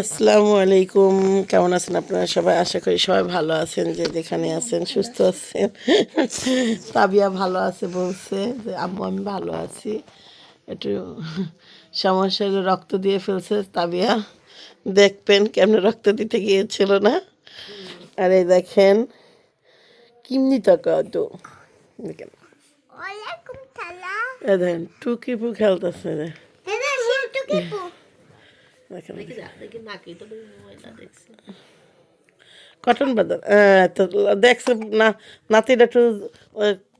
আসসালামু আলাইকুম। কেমন আছেন আপনারা সবাই? আশা করি সবাই ভালো আছেন যে যেখানে আছেন সুস্থ আছেন। তাবিয়া ভালো আছে বলছে যে আম্মু আমি ভালো আছি। একটু সমস্যা হলে রক্ত দিয়ে ফেলছে তাবিয়া। দেখবেন কেমন রক্ত দিতে গিয়েছিল না? আর এই দেখেন কিমনি টাকা তো দেখেন। দেখেন টুকিপু খেলতেছে। দেখেন কটন বাজার আহ, তো দেখছে। না নাতিটা একটু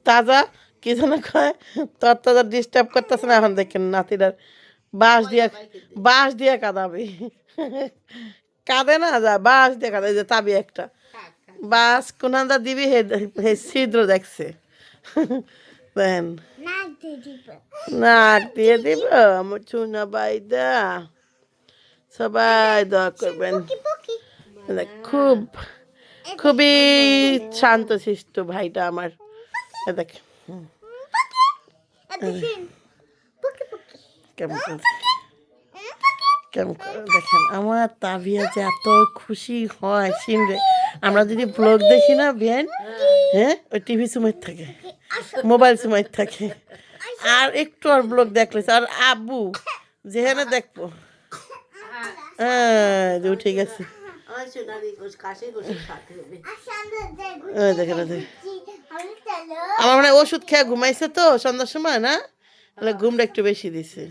তাজা কি যেন কয় তোর তাজা ডিস্টার্ব করতেছে না এখন দেখেন নাতিটার বাঁশ দিয়া বাঁশ দিয়ে কাঁদাবে। কাঁদে না যা বাঁশ দিয়ে কাঁদে যে তাবি একটা। বাঁশ কোনাদা দিবি হে ছিদ্র দেখছে। দেন। নাক দিয়ে দিব। নাক দিয়ে দিব আমার চুনা বাইদা। সবাই দোয়া করবেন। দেখ, খুব খুবই শান্ত শিষ্ট ভাইটা আমার। দেখ। কেমন কেমন দেখেন আমার তাবিয়া যে এত খুশি হয় সিনরে। আমরা যদি ব্লগ দেখি না বিয়ান? হ্যাঁ? ওই টিভি সময় থাকে। মোবাইল সময় থাকে। আর একটু আর ব্লগ দেখলে আর আব্বু যেখানে দেখব। হ্যাঁ ঠিক আছে। আচ্ছা আমরা মানে ওষুধ খেয়ে ঘুমাইছে তো সন্ধ্যার সময় না? তাহলে ঘুমটা একটু বেশি দিছে।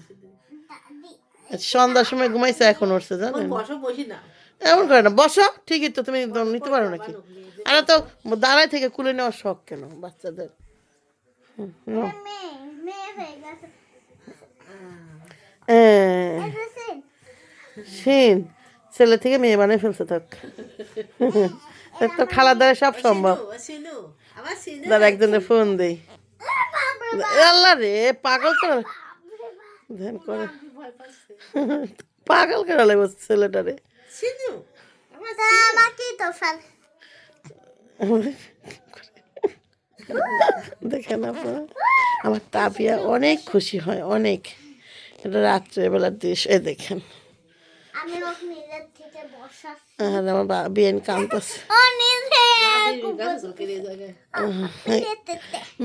সন্ধ্যার সময় ঘুমাইছে এখন উঠছে জানেন? এমন করে না বসো ঠিকই তো তুমি একদম নিতে পারো নাকি আর তো দাঁড়ায় থেকে কুলে নেওয়ার শখ কেন বাচ্চাদের? হয়ে শিন ছেলে থেকে মেয়ে বানিয়ে ফেলছে থাক। তোর খালার দ্বারা সব সম্ভব। দাদা একজনের ফোন দেই। আল্লাহ রে পাগল করে ধ্যান করে। পাগল করে লাগবে আমাকে তো দেখেন আপনারা আমার তাপিয়া অনেক খুশি হয় অনেক। এটা রাত্রেবেলার দৃশ্য এই দেখেন। আমার বিয়েন কান্তাছে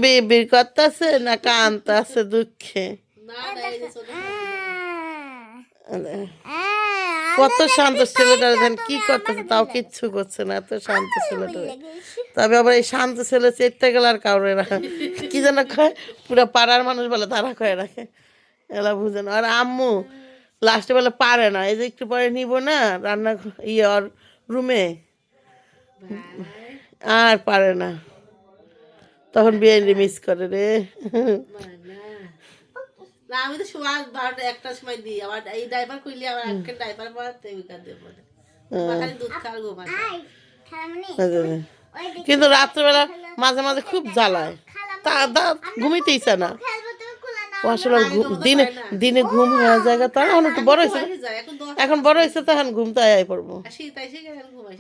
বিবির করতেছে না কান্তাছে দুঃখে? কত শান্ত ছেলেটা দেখেন কি করতেছে তাও কিচ্ছু করছে না এত শান্ত ছেলেটা। তবে আবার এই শান্ত ছেলে চেটতে গেলে আর কাউরে রাখে কি যেন কয় পুরো পাড়ার মানুষ বলে তারা কয়ে রাখে এলা বুঝে না। আর আম্মু লাস্টে বলে পারে না এই যে একটু পরে নিব না রান্না ইয়ে ওর রুমে আর পারে না। তখন বিয়ে মিস করে রে। না আমি তো সময় বারোটা একটার সময় দিই। আবার এই ড্রাইভার করলে আবার একটা ড্রাইভার পড়াতে বিকার দেবো খালি দুধ খাওয়ার ঘুম আসে। আই খালামনি? ওই দিকে কিন্তু রাত্রেবেলা মাঝে মাঝে খুব জ্বালায়। তা ঘুমিতে ইচ্ছা না। দিনে দিনে ঘুম হয়ে হয়েছে। এখন হয়েছে তো এখন ঘুমতে আয় পড়ব।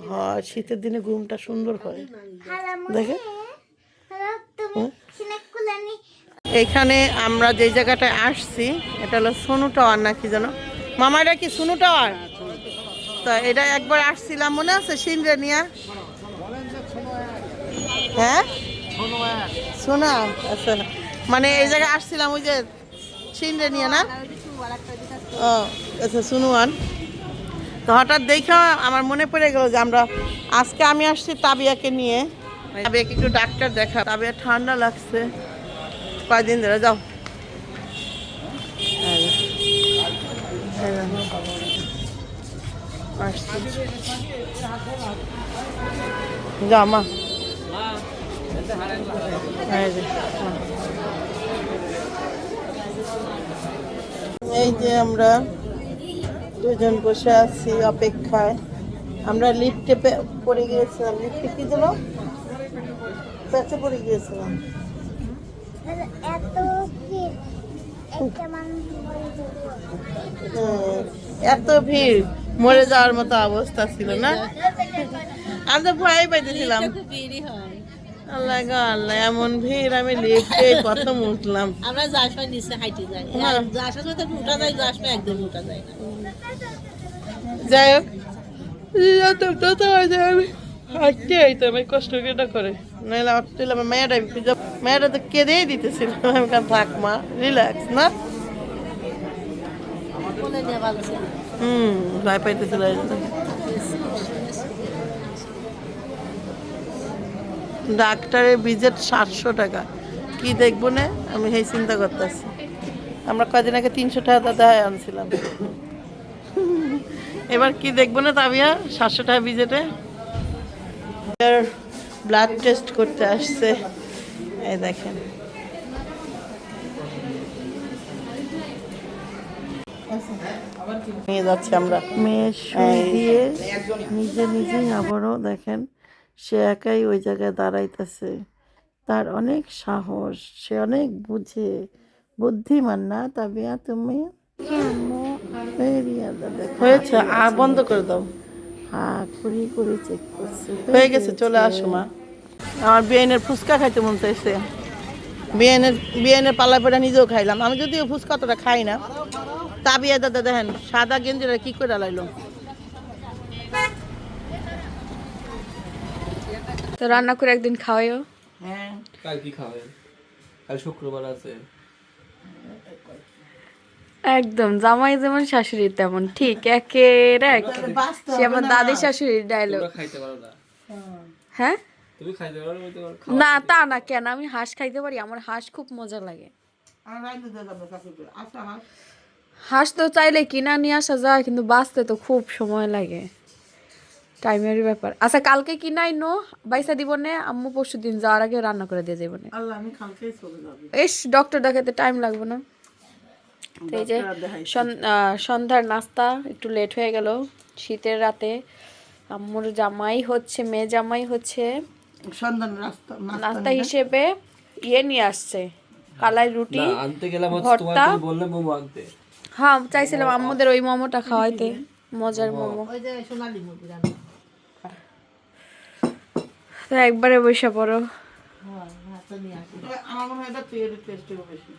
হয়, শীতের দিনে ঘুমটা সুন্দর হয়। দেখে? নি এখানে আমরা যে জায়গাটায় আসছি, এটা হলো সোনু টাওয়ার নাকি যেন? মামা, এটা কি সোনু টাওয়ার? তো এটা একবার আসছিলাম, মনে আছে সিনরে নিয়া? হ্যাঁ? শোনা আচ্ছা। মানে এই জায়গায় আসছিলাম, ওই যে সিনরে নিয়ে না? ও আচ্ছা শুনুয়ান তো হঠাৎ দেখে আমার মনে পড়ে গেল যে আমরা, আজকে আমি আসছি তাবিয়াকে নিয়ে। তাবিয়াকে একটু ডাক্তার দেখা, তাবিয়া ঠান্ডা লাগছে। কয়দিন ধরে, যাও। যে। মা। এই যে, আমরা দুজন বসে আছি অপেক্ষায়। আমরা লিফটে পড়ে গিয়েছিলাম। লিফটে কি যেন? পেঁচে পড়ে গিয়েছিলাম। এত ভিড় মরে এত ভিড়। মরে যাওয়ার মতো অবস্থা ছিল না? আমি তো ভয় পাইতেছিলাম। ভিড়ই হয়। আল্লাহ গো আল্লাহ এমন ভিড় আমি লিফটে প্রথম উঠলাম। আমরা যাওয়ার সময় নিচে হাইটে যাই। যাওয়ার সময় তো উঠা যায় যাওয়ার সময় একদম উঠা যায় না। যাই হোক যেতাম তো তো আছে আমি হাঁটতে আইতাম এই কষ্ট কেটা করে। নাহলে তুই আমার মেয়েটা মেয়েটা তো কেঁদেই দিতেছিল? আমি কারণ থাক মা রিল্যাক্স না? হুম ভয় পাইতেছিল এই জন্য। ডাক্তারের ভিজিট সাতশো টাকা। কি দেখব না? আমি সেই চিন্তা করতেছি। আমরা কদিন আগে তিনশো টাকা দাদা আনছিলাম। এবার কি দেখব না তাবিয়া? সাতশো টাকা ভিজিটে ব্লাড টেস্ট করতে আসছে। এই দেখেন। নিয়ে যাচ্ছি আমরা। মেয়ে শুয়ে দিয়ে নিজে নিজেই আবারও দেখেন। সে একাই ওই জায়গায় দাঁড়াইতেছে। তার অনেক সাহস, সে অনেক বুঝে। বুদ্ধিমান না তাবিয়া, তুমি। হয়েছে, আর বন্ধ করে দাও। হ্যাঁ করি করে চেক করছে। হয়ে গেছে, চলে আসো মা। আমার বিয়ানের ফুচকা খাইতে মন চাইছে। বিয়ানের বিয়ানের পাল্লা পেটা নিজেও খাইলাম। আমি যদিও ফুচকা অতটা খাই না। তাবিয়া দাদা দেখেন, সাদা গেঞ্জিটা কি করে লাইলো? তো রান্না করে একদিন খাওয়াইও। হ্যাঁ। কাল কি খাবেন কাল শুক্রবার আছে। একদম জামাই যেমন শাশুড়ি তেমন ঠিক একের এক। সে আমার দাদি শাশুড়ির ডায়লগ খাইতে পারো না। হ্যাঁ? তুমি খাইতে পারো না তা না কেন? আমি হাঁস খাইতে পারি আমার হাঁস খুব মজা লাগে। আচ্ছা হাঁস তো চাইলে কিনা নিয়ে আসা যায় কিন্তু বাঁচতে তো খুব সময় লাগে। টাইমের ব্যাপার। আচ্ছা কালকে কি নাই? নো বাইসা দিব নে আম্মু পরশু দিন যাওয়ার আগে রান্না করে দিয়ে যাব না। আল্লাহ আমি কালকেই চলে যাব। এস ডক্টর দেখাতে টাইম লাগবে না। এই যে সন- সন্ধ্যার নাস্তা একটু লেট হয়ে গেল। শীতের রাতে আম্মুর জামাই হচ্ছে মেয়ে জামাই হচ্ছে। সন্ধান নাস্তা নাস্তা হিসেবে ইয়ে নিয়ে আসছে কালাই রুটি না আনতে গেলাম হচ্ছে তোমার ভর্তা। তুমি বললে মোমো আনতে। হ্যাঁ চাইছিলাম আম্মুদের ওই মোমোটা খাওয়াইতে মজার মোমো। ওই যে সোনালি রান্না তো একবারে বসে পড়ো। হ্যাঁ ভাত নিয়ে আসি আমার মনে হয় এটা তুই টেস্ট বেশি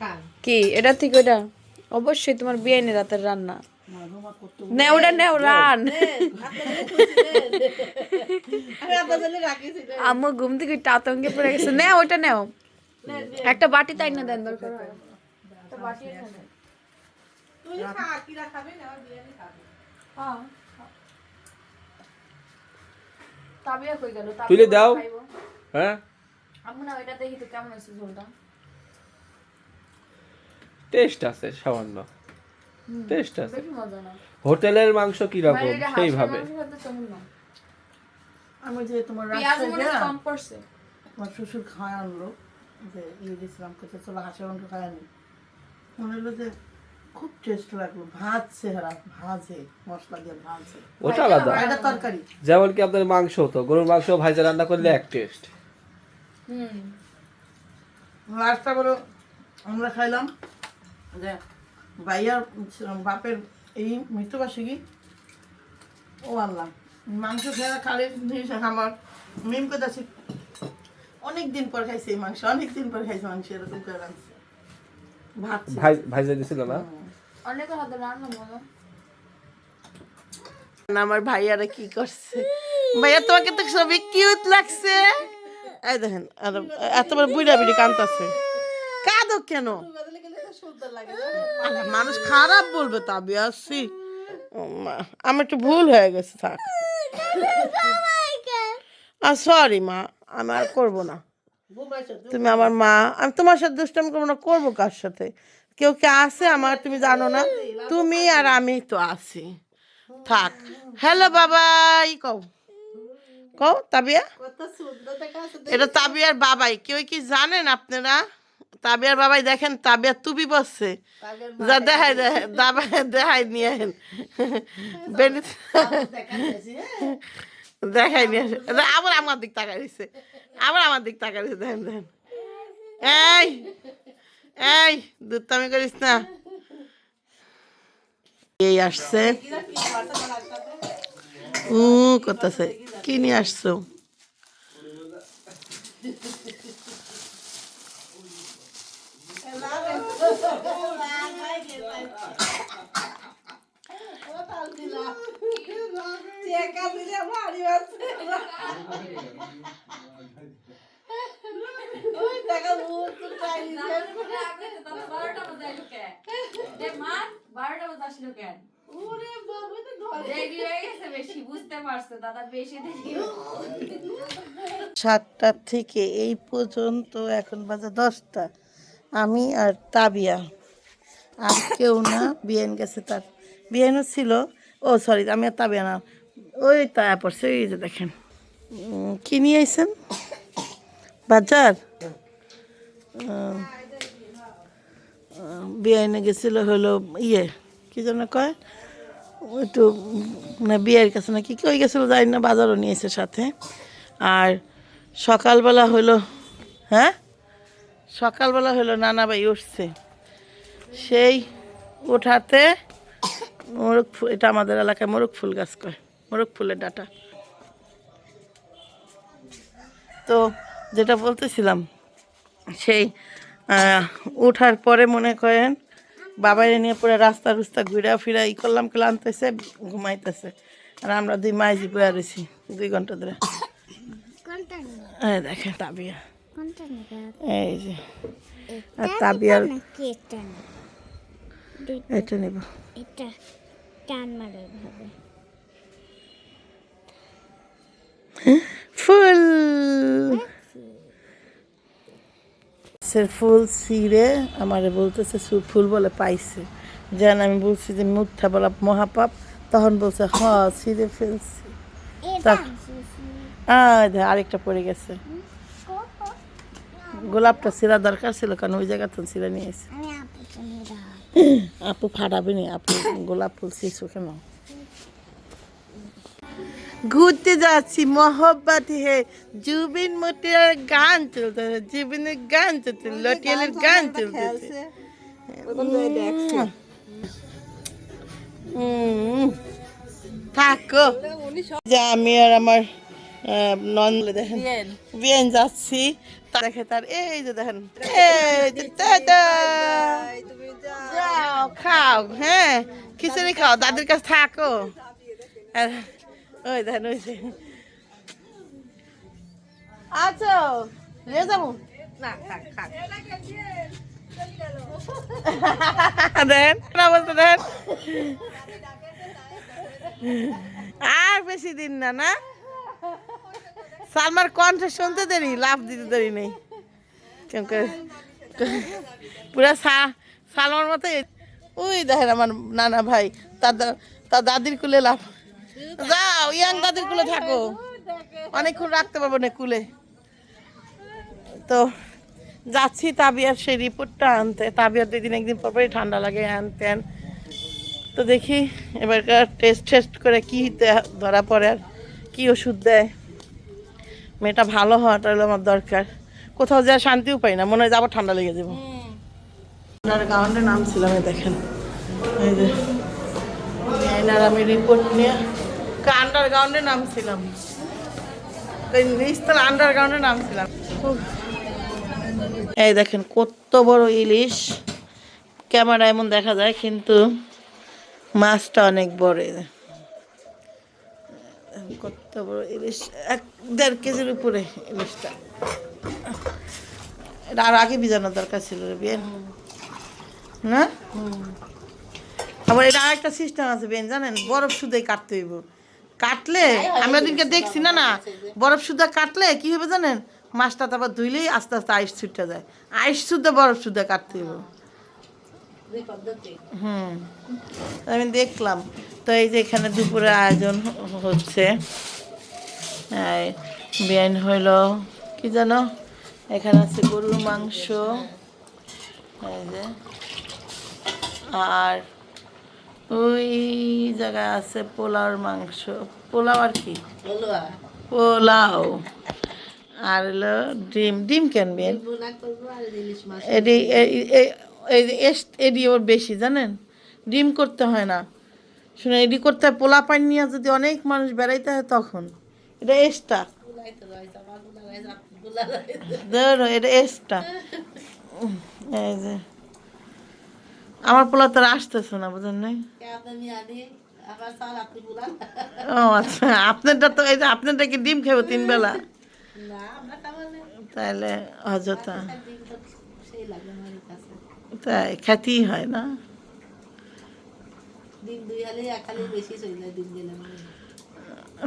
খান কি? এটা ঠিক ওটা অবশ্যই তোমার বিয়ে নেই রাতের রান্না। নে ওটা নেও রান। আম্মু ঘুম থেকে একটু আতঙ্কে পড়ে গেছে। নে ওটা নেও। একটা বাটি তাই না দেন দরকার হয়। তুই খা না খাবি। তাবিয়া কই গেল তুলে দাও। হ্যাঁ? আম্মু না ওইটা দেখি তো কেমন আছে ঝোলটা। টেস্ট আছে সামান্য। টেস্ট আছে। হোটেলের মাংস কি রকম সেইভাবে। আমি যে তোমার শ্বশুর খাওয়া আনলো যে ইয়ে দিয়েছিলাম কোথায় চলো হাঁসের মাংস খাওয়া আনি। মনে হলো যে খুব টেস্ট লাগল ভাত চেহারা ভাজে মশলা দিয়ে ভাজে ওটা আলাদা? এটা তরকারি। যেমন কি আপনার মাংস তো গরুর মাংস ভাজা রান্না করলে এক টেস্ট হুম। লাস্টটা বলো আমরা খাইলাম যে ভাইয়ার বাপের এই মৃত্যুবার্ষিকী ও আল্লাহ মাংস খেয়ে খালি জিনিস আমার মিম করতেছি অনেক দিন পর খাইছে এই মাংস অনেক দিন পর খাইছে মাংস এরকম করে রাখছে ভাত ভাই ভাইজা দিছিল না? আমার ভাইয়ারা কি করছে? ভাইয়া তোমাকে তো সবই কিউট লাগছে। এই দেখেন আর এতবার বুড়া বুড়ি কান্তাছে। কাঁদো কেন? মানুষ খারাপ বলবে তাবি আমার একটু ভুল হয়ে গেছে থাক। আর সরি মা আমি আর করব না। তুমি আমার মা আমি তোমার সাথে দুষ্টামি করব না করব কার সাথে? কেউ কে আছে আমার তুমি জানো না? তুমি আর আমি তো আছি। থাক। হ্যালো বাবাই কও। কও তাবিয়া? এটা তাবিয়ার বাবাই। কেউ কি জানেন আপনারা? তাবিয়ার বাবাই দেখেন তাবিয়ার টুপি বসছে যা দেখাই দেখাই নিয়ে দেখাই নিয়ে আসেন আবার আমার দিক তাকাই দিছে আবার আমার দিক তাকাই দিছে দেখেন দেখেন। এই এই দুধতামি করিস না এই আসছে উ করতেছে কি নিয়ে আসছো সাতটার থেকে এই পর্যন্ত এখন বাজে দশটা। আমি আর তাবিয়া। আর কেউ না বিয়েন গেছে তার। বিয়েনও ছিল। ও সরি আমি আর তাবিয়া না। ওই তা পড়ছে এই যে দেখেন। কি নিয়ে আইছেন? বাজার? বিয়েনে গেছিল হলো ইয়ে কি যেন কয়? একটু মানে বিয়ের কাছে না, কি কই গেছিল জানি না, বাজারও নিয়েছে সাথে। আর সকালবেলা হলো হ্যাঁ? সকালবেলা হলো নানা ভাই উঠছে। সেই ওঠাতে মোরগ ফুল, এটা আমাদের এলাকায় মোরগ ফুল গাছ কয়, মোরগ ফুলের ডাটা। তো যেটা বলতেছিলাম সেই ওঠার পরে মনে করেন বাবাইরে নিয়ে পুরো রাস্তা রুস্তা ঘুরা ফিরা ই করলাম ক্লান্তেছে ঘুমাইতেছে। আর আমরা দুই মাইজি বয়ে রয়েছি দুই ঘণ্টা ধরে। দেখেন তাবিয়া। এই যে আর তাবিয়ার এটা নেবে এটা নেব। এটা টান মারে ভাবে ফুল। সে ফুল ছিঁড়ে আমারে বলতেছে সু- ফুল বলে পাইছে। যেন আমি বলছি যে মিথ্যা বলা মহাপাপ। তখন বলছে হ ছিঁড়ে ফেলছি। আরেকটা পড়ে গেছে। গোলাপটা ছিঁড়া দরকার ছিল কারণ ওই জায়গা তো ছিঁড়ে নিয়ে এসে। আপু তুমি দাও আপু ফাটাবে নি আপু গোলাপ ফুল শিশু কেন? ঘুরতে যাচ্ছি মহব্বত হে। জুবিন মোটিয়ার গান চলতেছে জুবিনের গান চলছে লটিয়ালের গান চলতেছে। উম, থাকো। যে আমি আর আমার নন দেখেন বিয়েন যাচ্ছি। দেখে তার এই যে দেখেন এই যে যাও খাও হ্যাঁ খিচুড়ি খাও দাদির কাছে থাকো। ওই দেখেন ওই আচ্ছা নিয়ে যাব? না, থাক দেন দেন। আর বেশি দিন না না? সালমার কণ্ঠ শুনতে দেরি লাভ দিতে দেরি নেই। পুরা সা সালমার মতো ওই দেখেন আমার নানা ভাই, তার তার দাদির কুলে লাভ যাও, ইয়াং দাদির কুলে থাকো। অনেকক্ষণ রাখতে পারব না কুলে। তো যাচ্ছি তাবিয়ার সেই রিপোর্টটা আনতে। তাবিয়ার দুই দিন একদিন পর পরই ঠান্ডা লাগে আনতেন তো দেখি এবারকার টেস্ট টেস্ট করে কি ধরা পড়ে আর কী ওষুধ দেয়। মেয়েটা ভালো হওয়াটা হলো আমার দরকার। কোথাও যা শান্তিও পাই না, মনে হয় যাব, ঠান্ডা লেগে যাব। আন্ডারগ্রাউন্ডে নাম ছিলাম এই দেখেন। এই যে আমি রিপোর্ট নিয়ে আন্ডারগ্রাউন্ডে নাম ছিলাম নিচতলা আন্ডারগ্রাউন্ডে নাম ছিলাম এই দেখেন কত বড় ইলিশ। ক্যামেরা এমন দেখা যায় কিন্তু মাছটা অনেক বড়। কত বড় ইলিশ। এক দেড় কেজির উপরে ইলিশটা। এটা আর আগে বিজানোর দরকার ছিল বিয়ে না? আবার এটা আরেকটা সিস্টেম আছে বেন জানেন? বরফ শুধুই কাটতে হইব। কাটলে? আমি ওদিনকে দেখছি না না। বরফ সুদ্ধা কাটলে কি হবে জানেন? মাছটা তারপর ধুইলেই আস্তে আস্তে আইস ছুটতে যায়। আইস শুদ্ধা বরফ শুদ্ধা কাটতে পদ্ধতি। হুম আমি দেখলাম। তো এই যে এখানে দুপুরে আয়োজন হচ্ছে। বিয়ান হইল কি জানো? এখানে আছে গরুর মাংস। এই যে। আর ওই জায়গায় আছে পোলাওর মাংস। পোলাও আর কি? পোলাও। আর হলো ডিম। ডিম কেন বিয়ান বুনা করব আর ইলিশ মাছ। এডি ওর বেশি জানেন? ডিম করতে হয় না। শুনে এডি করতে হয় পোলা পানি নিয়ে যদি অনেক মানুষ বেড়াইতে হয় তখন। এটা এক্সট্রা রয়েছে ধরো এটা এক্সট্রা এই যে। আমার পোলা তো আসতেছে না, বুঝেন নাই? ও আচ্ছা আপনারটা তো, এই যে আপনারটা কি ডিম খাব তিন বেলা? তাহলে অযথা তাই খেতেই হয় না?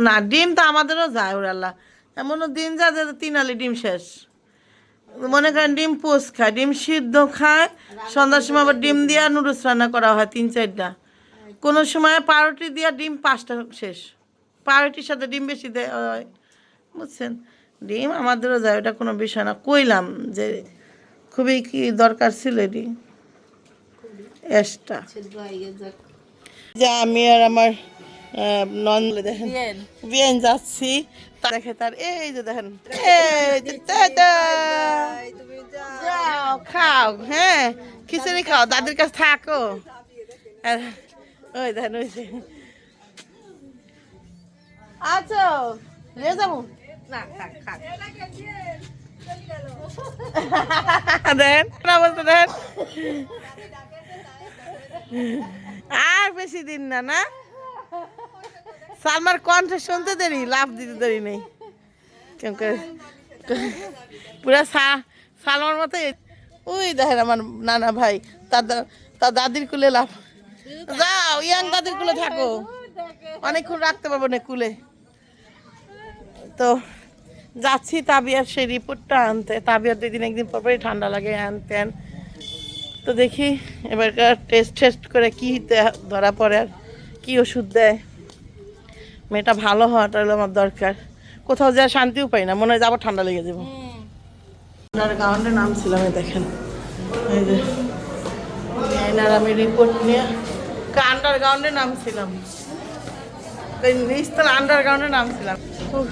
না, ডিম তো আমাদেরও যায় ওরাল্লা এমনও দিন যা যে তিন আলি ডিম শেষ। মনে করেন ডিম পোস খায় ডিম সিদ্ধ খায় সন্ধ্যার সময় আবার ডিম দিয়ে নুডলস রান্না করা হয় তিন চারটা। কোনো সময় পাউরুটি দিয়া ডিম পাঁচটা শেষ। পাউরুটির সাথে ডিম বেশি দেয় হয় বুঝছেন? ডিম আমাদেরও যায় ওটা কোনো বিষয় না। কইলাম যে খুবই কি দরকার ছিল এটি? এসটা। সেদ্ধ যে আমি আর আমার নন দেখেন। বিয়েন যাচ্ছি। দেখে তার এই যে দেখেন। এই যে। যাও। খাও হ্যাঁ। খিচুড়ি খাও দাদির কাছে থাকো। আর ওই দেখেন ওই যে। আচ্ছা নিয়ে যাব? দেন অবস্থা দেন। আর বেশি দিন না না? সালমার কণ্ঠ শুনতে দেরি লাভ দিতে দেরি নেই। পুরা সা সালমার মতো ওই দেখেন আমার নানা ভাই তার তার দাদির কুলে লাভ যাও, ইয়াং দাদির কুলে থাকো। অনেকক্ষণ রাখতে পারব না কুলে। তো যাচ্ছি তাবিয়ার সেই রিপোর্টটা আনতে। তাবিয়ার দুই দিন, একদিন পর পরই ঠান্ডা লাগে আনতেন তো দেখি এবারকার টেস্ট টেস্ট করে কী ধরা পড়ে আর কী ওষুধ দেয়। মেয়েটা ভালো হওয়াটা হলো আমার দরকার। কোথাও যা শান্তিও পাই না, মনে হয় যাব ঠান্ডা লেগে যাব। আন্ডারগ্রাউন্ডে নাম ছিলাম এই দেখেন আমি রিপোর্ট নিয়ে আন্ডারগ্রাউন্ডে নাম ছিলাম। নিচতলা আন্ডারগ্রাউন্ডে নাম ছিলাম। খুব